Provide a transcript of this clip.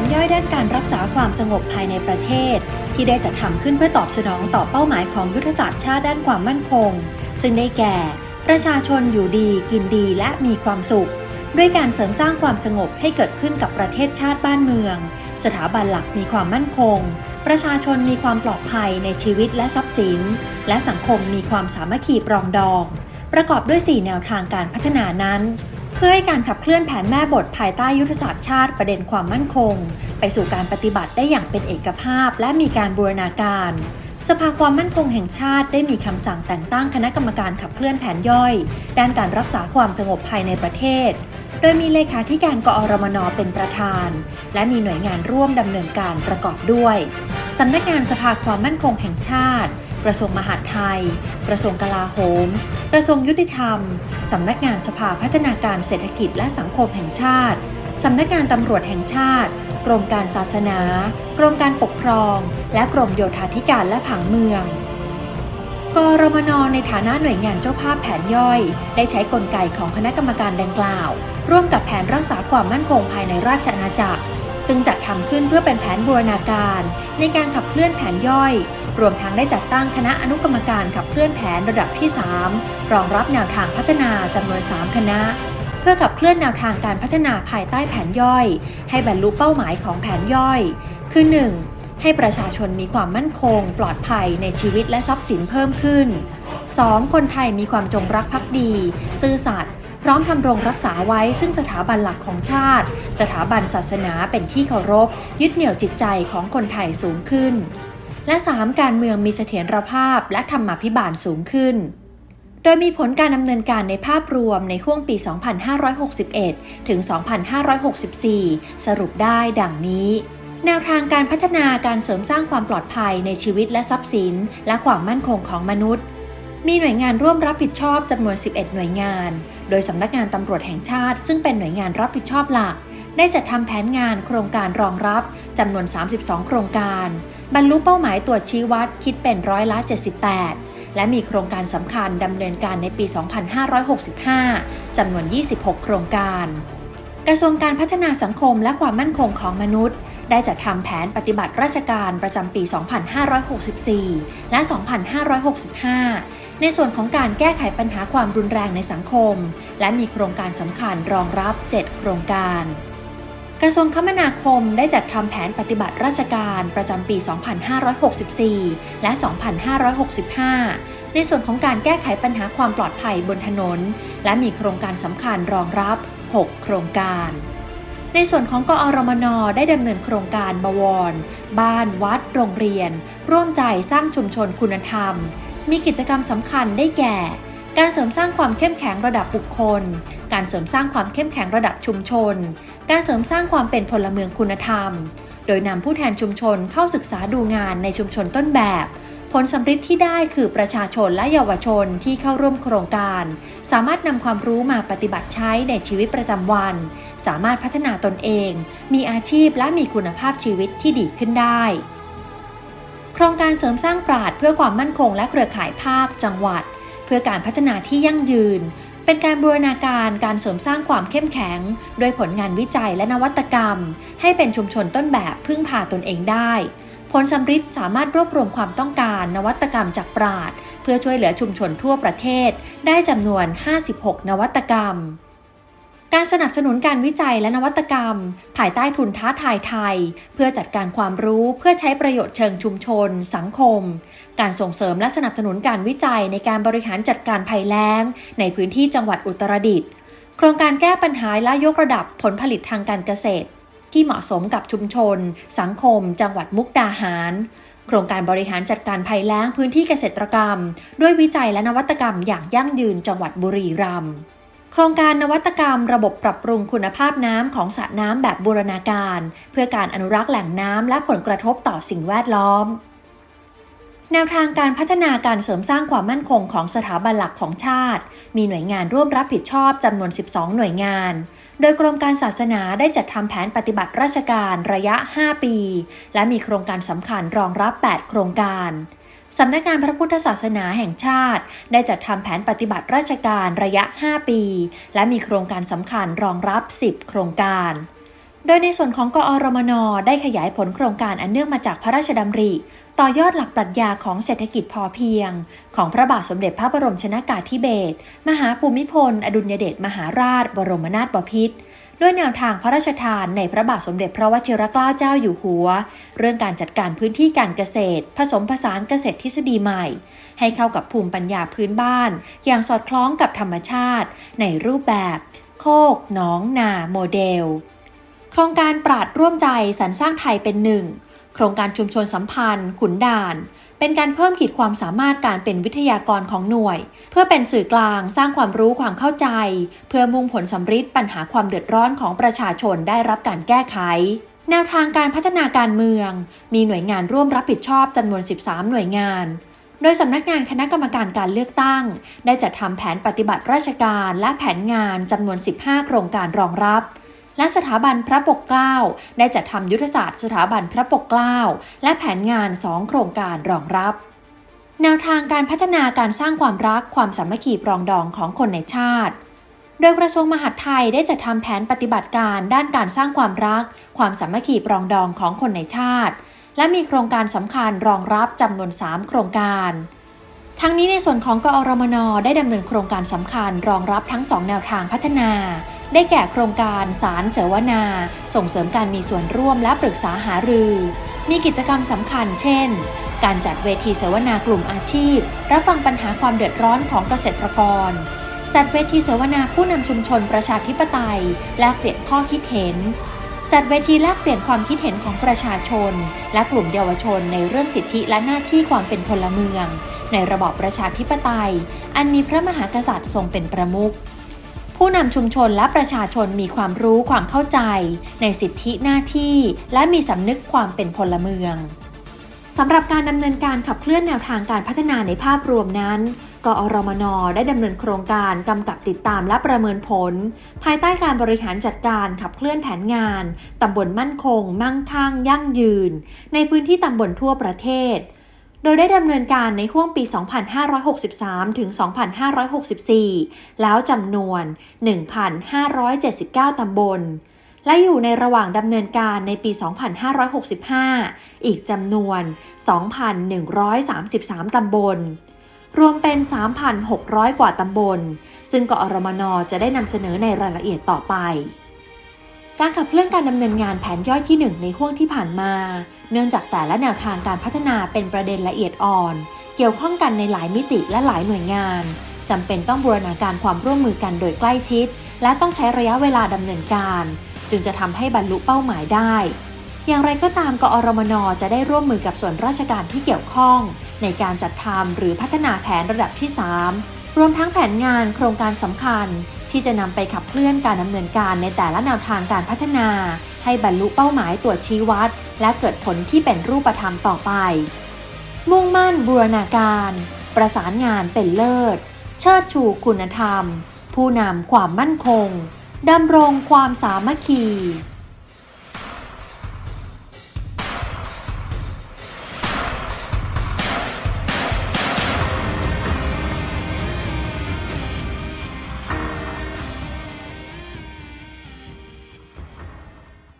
นย่อยด้านการรักษาความสงบภายในประเทศ ที่ได้จัดทำขึ้นเพื่อตอบสนองต่อเป้าหมายของยุทธศาสตร์ชาติด้านความมั่นคง ซึ่งได้แก่ ประชาชนอยู่ดีกินดีและมีความสุข ด้วยการเสริมสร้างความสงบให้เกิดขึ้นกับประเทศชาติบ้านเมือง สถาบันหลักมีความมั่นคง ประชาชนมีความปลอดภัยในชีวิตและทรัพย์สิน และสังคมมีความสามัคคีปรองดอง ประกอบด้วย 4 แนวทางการพัฒนานั้น เพื่อให้การขับเคลื่อนแผนแม่บทภายใต้ยุทธศาสตร์ชาติประเด็นความมั่นคง ไปสู่การปฏิบัติได้อย่างเป็นเอกภาพและมีการบูรณาการ สภาความมั่นคงแห่งชาติได้มีคำสั่งแต่งตั้งคณะกรรมการขับเคลื่อนแผนย่อย ด้านการรักษาความสงบภายในประเทศ โดยมีเลขาธิการกอรมนเป็นประธาน และมีหน่วยงานร่วมดำเนินการประกอบด้วยสำนักงานสภาความมั่นคงแห่งชาติ กระทรวงมหาดไทย กระทรวงกลาโหม กระทรวงยุติธรรม สำนักงานสภาพัฒนาการเศรษฐกิจและสังคมแห่งชาติ สำนักงานตำรวจแห่งชาติ กรมการศาสนา กรมการปกครอง และกรมโยธาธิการและผังเมืองกรมนในฐานะหน่วยงานเจ้าภาพแผนย่อย ได้ใช้กลไกของคณะกรรมการดังกล่าว ร่วมกับแผนรักษาความมั่นคงภายในราชอาณาจักร ซึ่งจัดทำขึ้นเพื่อเป็นแผนบูรณาการ ในการขับเคลื่อนแผนย่อย รวมทั้งได้จัดตั้งคณะอนุกรรมการขับเคลื่อนแผนระดับที่ 3 รองรับแนวทางพัฒนาจำนวน 3 คณะ เพื่อขับเคลื่อนแนวทางการพัฒนาภายใต้แผนย่อย ให้บรรลุเป้าหมายของแผนย่อย คือ 1. ให้ประชาชนมีความมั่นคง ปลอดภัยในชีวิตและทรัพย์สินเพิ่มขึ้น 2. คนไทยมีความจงรักภักดี ซื่อสัตย์พร้อมทำรงรักษาไว้ซึ่งสถาบันหลักของชาติ สถาบันศาสนาเป็นที่เคารพ ยึดเหนี่ยวจิตใจของคนไทยสูงขึ้น และ 3. การเมืองมีเสถียรภาพและธรรมาภิบาลสูงขึ้น โดยมีผลการดำเนินการในภาพรวมในห่วงปี 2561 ถึง 2564 สรุปได้ดังนี้แนวทางการพัฒนาการเสริมสร้างความปลอดภัยในชีวิตและทรัพย์สิน และความมั่นคงของมนุษย์ มีหน่วยงานร่วมรับผิดชอบจำนวน 11 หน่วยงาน โดยสำนักงานตำรวจแห่งชาติ ซึ่งเป็นหน่วยงานรับผิดชอบหลัก ได้จัดทำแผนงานโครงการรองรับจำนวน 32 โครงการ บรรลุเป้าหมายตรวจชี้วัดคิดเป็นร้อยละ78 และมีโครงการสำคัญดำเนินการในปี 2565 จำนวน 26 โครงการ กระทรวงการพัฒนาสังคมและความมั่นคงของมนุษย์ ได้จัดทำแผนปฏิบัติราชการประจำปี 2564 และ 2565 ในส่วนของการแก้ไขปัญหาความรุนแรงในสังคม และมีโครงการสำคัญรองรับ 7 โครงการ กระทรวงคมนาคมได้จัดทำแผนปฏิบัติราชการประจำปี 2564 และ 2565 ในส่วนของการแก้ไขปัญหาความปลอดภัยบนถนน และมีโครงการสำคัญรองรับ 6 โครงการ ในส่วนของกอรมนได้ดำเนินโครงการบวร บ้าน วัด โรงเรียน ร่วมใจสร้างชุมชนคุณธรรม มีกิจกรรมสำคัญได้แก่ การเสริมสร้างความเข้มแข็งระดับบุคคล การเสริมสร้างความเข้มแข็งระดับชุมชน การเสริมสร้างความเป็นพลเมืองคุณธรรม โดยนำผู้แทนชุมชนเข้าศึกษาดูงานในชุมชนต้นแบบ ผลสำฤทธิ์ที่ได้คือประชาชนและเยาวชนที่เข้าร่วมโครงการ สามารถนำความรู้มาปฏิบัติใช้ในชีวิตประจำวัน สามารถพัฒนาตนเอง มีอาชีพและมีคุณภาพชีวิตที่ดีขึ้นได้โครงการเสริมสร้างปราดเพื่อความมั่นคงและเครือข่ายภาคจังหวัด เพื่อการพัฒนาที่ยั่งยืน เป็นการบูรณาการการเสริมสร้างความเข้มแข็ง โดยผลงานวิจัยและนวัตกรรม ให้เป็นชุมชนต้นแบบพึ่งพาตนเองได้ผลสำริดสามารถรวบรวมความต้องการนวัตกรรมจากปราด เพื่อช่วยเหลือชุมชนทั่วประเทศ ได้จำนวน 56 นวัตกรรม การสนับสนุนการวิจัยและนวัตกรรม ภายใต้ทุนท้าทายไทย เพื่อจัดการความรู้เพื่อใช้ประโยชน์เชิงชุมชน สังคม การส่งเสริมและสนับสนุนการวิจัยในการบริหารจัดการภัยแล้ง ในพื้นที่จังหวัดอุตรดิตถ์โครงการแก้ปัญหาและยกระดับผลผลิตทางการเกษตร ที่เหมาะสมกับชุมชน สังคม จังหวัดมุกดาหารโครงการบริหารจัดการภัยแล้งพื้นที่เกษตรกรรม ด้วยวิจัยและนวัตกรรมอย่างยั่งยืนจังหวัดบุรีรัมย์ โครงการนวัตกรรมระบบปรับปรุงคุณภาพน้ำของสระน้ำแบบบูรณาการ เพื่อการอนุรักษ์แหล่งน้ำและผลกระทบต่อสิ่งแวดล้อม แนวทางการพัฒนาการเสริมสร้างความมั่นคงของสถาบันหลักของชาติ มีหน่วยงานร่วมรับผิดชอบจำนวน 12 หน่วยงาน โดยกรมการศาสนาได้จัดทำแผนปฏิบัติราชการระยะ 5 ปี และมีโครงการสำคัญรองรับ 8 โครงการ สำนักงานพระพุทธศาสนาแห่งชาติ ได้จัดทำแผนปฏิบัติราชการระยะ 5 ปี และมีโครงการสำคัญรองรับ 10 โครงการ โดยในส่วนของกอรมนได้ขยายผลโครงการอันเนื่องมาจากพระราชดำริ ต่อยอดหลักปรัชญาของเศรษฐกิจพอเพียง ของพระบาทสมเด็จพระบรมชนากาธิเบศรมหาภูมิพล อดุลยเดชมหาราช บรมนาถบพิตร ด้วยแนวทางพระราชทานในพระบาทสมเด็จพระวชิรเกล้าเจ้าอยู่หัว เรื่องการจัดการพื้นที่การเกษตร ผสมผสานเกษตรทฤษฎีใหม่ ให้เข้ากับภูมิปัญญาพื้นบ้าน อย่างสอดคล้องกับธรรมชาติ ในรูปแบบ โคกหนอง นาโมเดล โครงการปราดร่วมใจสรรสร้างไทยเป็นหนึ่งโครงการชุมชนสัมพันธ์ ขุนด่าน เป็นการเพิ่มขีดความสามารถการเป็นวิทยากรของหน่วย เพื่อเป็นสื่อกลางสร้างความรู้ความเข้าใจ เพื่อมุ่งผลสำฤทธิ์ปัญหาความเดือดร้อนของประชาชนได้รับการแก้ไข แนวทางการพัฒนาการเมือง มีหน่วยงานร่วมรับผิดชอบจำนวน 13 หน่วยงานโดยสำนักงานคณะกรรมการการเลือกตั้ง ได้จัดทำแผนปฏิบัติราชการและแผนงานจำนวน 15 โครงการรองรับ และสถาบันพระปกเกล้าได้จัดทำยุทธศาสตร์สถาบันพระปกเกล้าและแผนงาน 2 โครงการรองรับแนวทางการพัฒนาการสร้างความรักความสามัคคีปรองดองของคนในชาติ โดยกระทรวงมหาดไทยได้จัดทำแผนปฏิบัติการด้านการสร้างความรัก ความสามัคคีปรองดองของคนในชาติ และมีโครงการสำคัญรองรับจำนวน 3 โครงการ ทั้งนี้ในส่วนของกอรมนได้ดำเนินโครงการสำคัญรองรับทั้ง 2 แนวทางพัฒนา ได้แก่โครงการสารเสวนา ส่งเสริมการมีส่วนร่วมและปรึกษาหารือ มีกิจกรรมสำคัญเช่น การจัดเวทีเสวนากลุ่มอาชีพ รับฟังปัญหาความเดือดร้อนของเกษตรกร จัดเวทีเสวนาผู้นำชุมชนประชาธิปไตย แลกเปลี่ยนข้อคิดเห็น จัดเวทีแลกเปลี่ยนความคิดเห็นของประชาชน และกลุ่มเยาวชนในเรื่องสิทธิและหน้าที่ความเป็นพลเมือง ในระบอบประชาธิปไตย อันมีพระมหากษัตริย์ทรงเป็นประมุข ผู้นำชุมชนและประชาชนมีความรู้ความเข้าใจ ในสิทธิหน้าที่ และมีสำนึกความเป็นพลเมืองสำหรับการดำเนินการขับเคลื่อนแนวทางการพัฒนาในภาพรวมนั้น กอรมนได้ดำเนินโครงการกำกับติดตามและประเมินผล ภายใต้การบริหารจัดการขับเคลื่อนแผนงานตำบลมั่นคง มั่งคั่ง ยั่งยืน ในพื้นที่ตำบลทั่วประเทศ โดยได้ดำเนินการในห่วงปี 2563 ถึง 2564 แล้วจำนวน 1,579 ตำบล และอยู่ในระหว่างดำเนินการในปี 2565 อีกจำนวน 2,133 ตำบล รวมเป็น 3,600 กว่าตำบล ซึ่งกอรมนจะได้นำเสนอในรายละเอียดต่อไป การขับเคลื่อนการดำเนินงานแผนย่อยที่ 1 ในห่วงที่ผ่านมา เนื่องจากแต่ละแนวทางการพัฒนาเป็นประเด็นละเอียดอ่อน เกี่ยวข้องกันในหลายมิติและหลายหน่วยงานจำเป็นต้องบูรณาการความร่วมมือกันโดยใกล้ชิด และต้องใช้ระยะเวลาดำเนินการ จึงจะทำให้บรรลุเป้าหมายได้ อย่างไรก็ตามกอรมนจะได้ร่วมมือกับส่วนราชการที่เกี่ยวข้อง ในการจัดทำหรือพัฒนาแผนระดับที่ 3 รวมทั้งแผนงานโครงการสำคัญ ที่จะนำไปขับเคลื่อนการดำเนินการในแต่ละแนวทางการพัฒนา ให้บรรลุเป้าหมายตรวจชี้วัด และเกิดผลที่เป็นรูปธรรมต่อไป มุ่งมั่นบูรณาการ ประสานงานเป็นเลิศ เชิดชูคุณธรรม ผู้นำความมั่นคงดำรงความสามัคคี